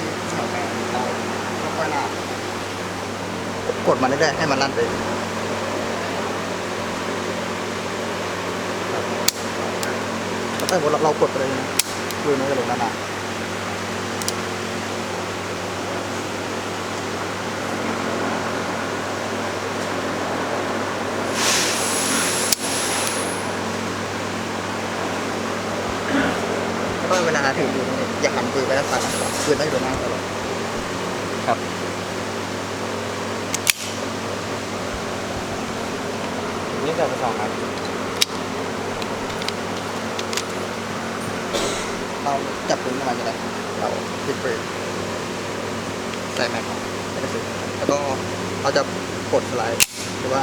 ที่แถวแม่เราค่อยๆลากกดมันเรื่อยๆให้มันลั่นไปแล้วแต่ว่าเราเรากดไปเลยนะดูมันจะลงด้านหน้า วก็เวลาถือปืนเนี่ยอย่าหันปืนไปด้านซ้ายปืนต้องอยู่ตรงหน้าตลอดครับ นี่จะไปสองครับเราจับปืนขึ้นมาจะได้เราติดปืนใส่แม็กซ์ไม่ได้ซื้อแล้วก็เราจะกดสไลด์หรือว่า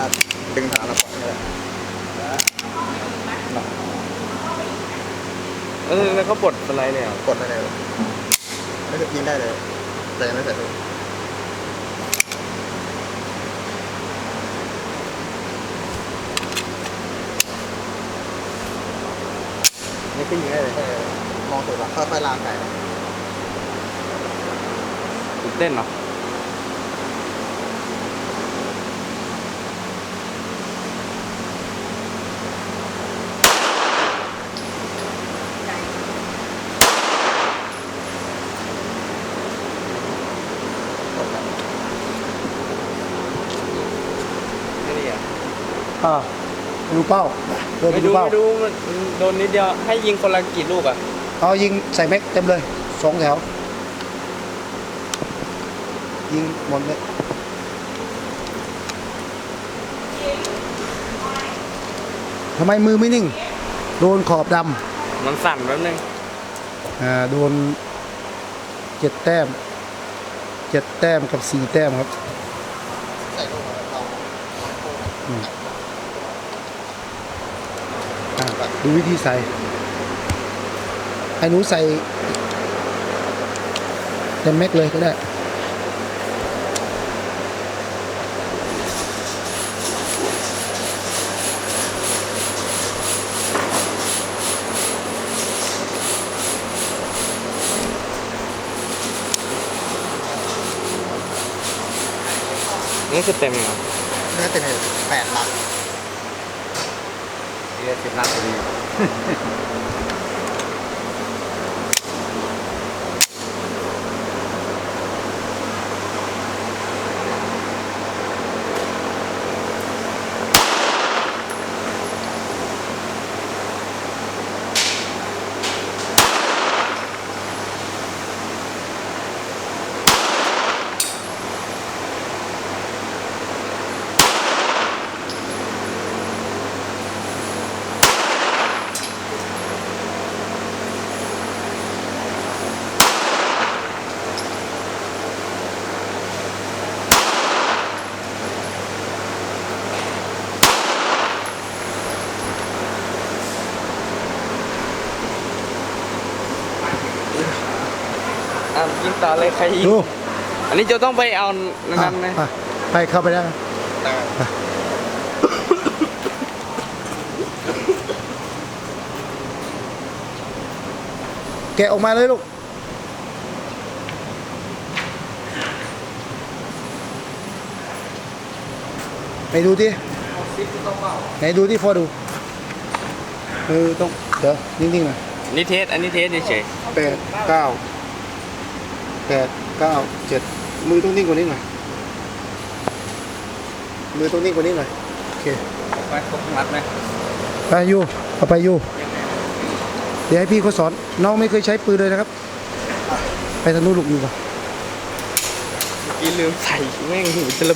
ดึงฐานเราปล่อยเลย เออแล้วก็ปลดสไลด์เลยเหรอะกดได้เลยไม่ถึงยิงได้เลย แต่ยังไม่ใส่ปืนนี่ก็ยิงได้เลยมองตัวละค่อยๆลากไปตื่นเต้นเนาะ อ่าดูเป้าเดินไปไม่ดูดูเป้าไม่ดูมันมันโดนนิดเดียวให้ยิงคนละกี่ลูกอะเอายิงใส่แม็กเต็มเลยสองแถว ยิงหมดเลยทำไมมือไม่นิ่ง โดนขอบดมันสั่นแป๊บนึงำอ่าโดนเจ็ดแต้มเจ็ดแต้มกับสี่แต้มครับ ใส่ลูกเราอ่า ดูวิธีใส่ไอ้หนูใส่เต็มแม็กเลยก็ได้นี่คือเต็มยังครับเนื้อเต็มเลยแปดลัก เรียสิบนัดพอดี อะยิงต่อเลยใครยิงดูอันนี้จะต้องไปเอานั้นนะอะไปเข้าไปได้แต่แกะออกมาเลยลูกไหนดูที่ไหนดูที่พอดูเออต้องเดี๋ยวนิ่งๆหน่อยอันนี้เทสอันนี้เทสเฉยแปดเก้า แปดเก้าเจ็ดมือต้องนิ่งกว่านี้หน่อย มือต้องนิ่งกว่านี้หน่อย โอเคๆไปครบมัดไหมไปอยูเอาไปอยูเดี๋ยวให้พี่เขาสอน น้องไม่เคยใช้ปืนเลยนะครับ ไปทางนู้นลูกอยู่ก่อนเมื่อกี้ลืมใส่แม่งหูจะระ